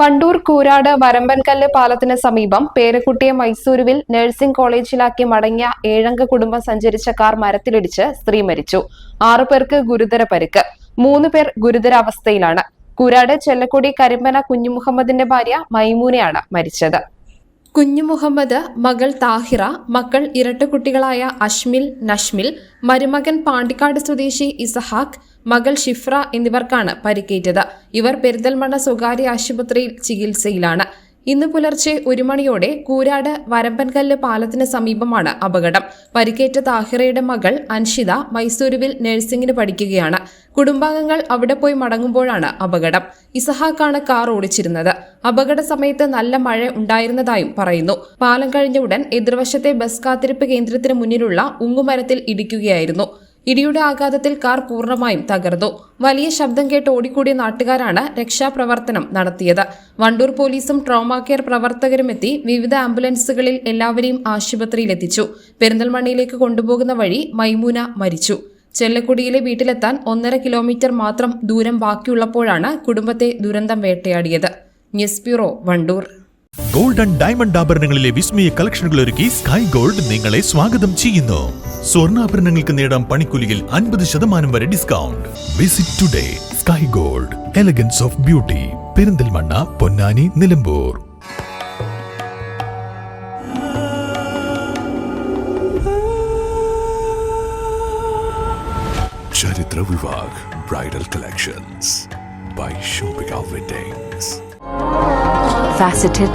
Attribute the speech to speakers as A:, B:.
A: Wandoor Koorad Varambankallu പാലത്തിന് സമീപം പേരക്കുട്ടിയെ മൈസൂരുവിൽ nursing കോളേജിലാക്കി മടങ്ങിയ ഏഴംഗ കുടുംബം സഞ്ചരിച്ച കാർ മരത്തിലിടിച്ച് സ്ത്രീ മരിച്ചു. ആറു പേർക്ക് ഗുരുതര പരിക്ക്. മൂന്ന് പേർ ഗുരുതരാവസ്ഥയിലാണ് കൂരാട് ചെല്ലക്കുടി കരിമ്പന കുഞ്ഞുമുഹമ്മദിന്റെ ഭാര്യ മൈമൂനയാണ് മരിച്ചത്. കുഞ്ഞു മുഹമ്മദ് മകൾ താഹിറ മക്കൾ ഇരട്ടക്കുട്ടികളായ അഷ്മിൽ നഷ്മിൽ മരുമകൻ പാണ്ടിക്കാട് സ്വദേശി ഇസഹാഖ് മകൾ ഷിഫ്ര എന്നിവർക്കാണ് പരിക്കേറ്റത്. ഇവർ പെരിന്തൽമണ്ണ സ്വകാര്യ ആശുപത്രിയിൽ ചികിത്സയിലാണ്. ഇന്ന് പുലർച്ചെ ഒരു മണിയോടെ കൂരാട് വരമ്പൻകല്ല് പാലത്തിന് സമീപമാണ് അപകടം. പരിക്കേറ്റ താഹിറയുടെ മകൾ അൻഷിത മൈസൂരുവിൽ നഴ്സിംഗിന് പഠിക്കുകയാണ്. കുടുംബാംഗങ്ങൾ അവിടെ പോയി മടങ്ങുമ്പോഴാണ് അപകടം. ഇസഹാക്കാണ് കാർ ഓടിച്ചിരുന്നത്. അപകട സമയത്ത് നല്ല മഴ ഉണ്ടായിരുന്നതായും പറയുന്നു. പാലം കഴിഞ്ഞ ഉടൻ എതിർവശത്തെ ബസ് കാത്തിരിപ്പ് കേന്ദ്രത്തിന് മുന്നിലുള്ള ഉങ്ങുമരത്തിൽ ഇടിക്കുകയായിരുന്നു. ഇടിയുടെ ആഘാതത്തിൽ കാർ പൂർണമായും തകർന്നു. വലിയ ശബ്ദം കേട്ട് ഓടിക്കൂടിയ നാട്ടുകാരാണ് രക്ഷാപ്രവർത്തനം നടത്തിയത്. വണ്ടൂർ പോലീസും ട്രോമാ കെയർ പ്രവർത്തകരും എത്തി വിവിധ ആംബുലൻസുകളിൽ എല്ലാവരെയും ആശുപത്രിയിലെത്തിച്ചു. പെരിന്തൽമണ്ണയിലേക്ക് കൊണ്ടുപോകുന്ന വഴി മൈമൂന മരിച്ചു. ചെല്ലക്കുടിയിലെ വീട്ടിലെത്താൻ ഒന്നര കിലോമീറ്റർ മാത്രം ദൂരം ബാക്കിയുള്ളപ്പോഴാണ് കുടുംബത്തെ ദുരന്തം വേട്ടയാടിയത്. News bureau Wandoor.
B: Gold and diamond ആഭരണങ്ങളിലെ വിസ്മയ കളക്ഷനുകൾ ഒരുക്കി സ്കൈ ഗോൾഡ് നിങ്ങളെ സ്വാഗതം ചെയ്യുന്നു. സ്വർണാഭരണങ്ങൾക്ക് നേടാം പണിക്കൂലിയിൽ അൻപത് ശതമാനം വരെ discount. Visit today sky gold elegance of beauty Perinthalmanna Ponnani Nilambur.
C: Charitra Vivag Bridal Collections by Shobhika Weddings.
D: faceted,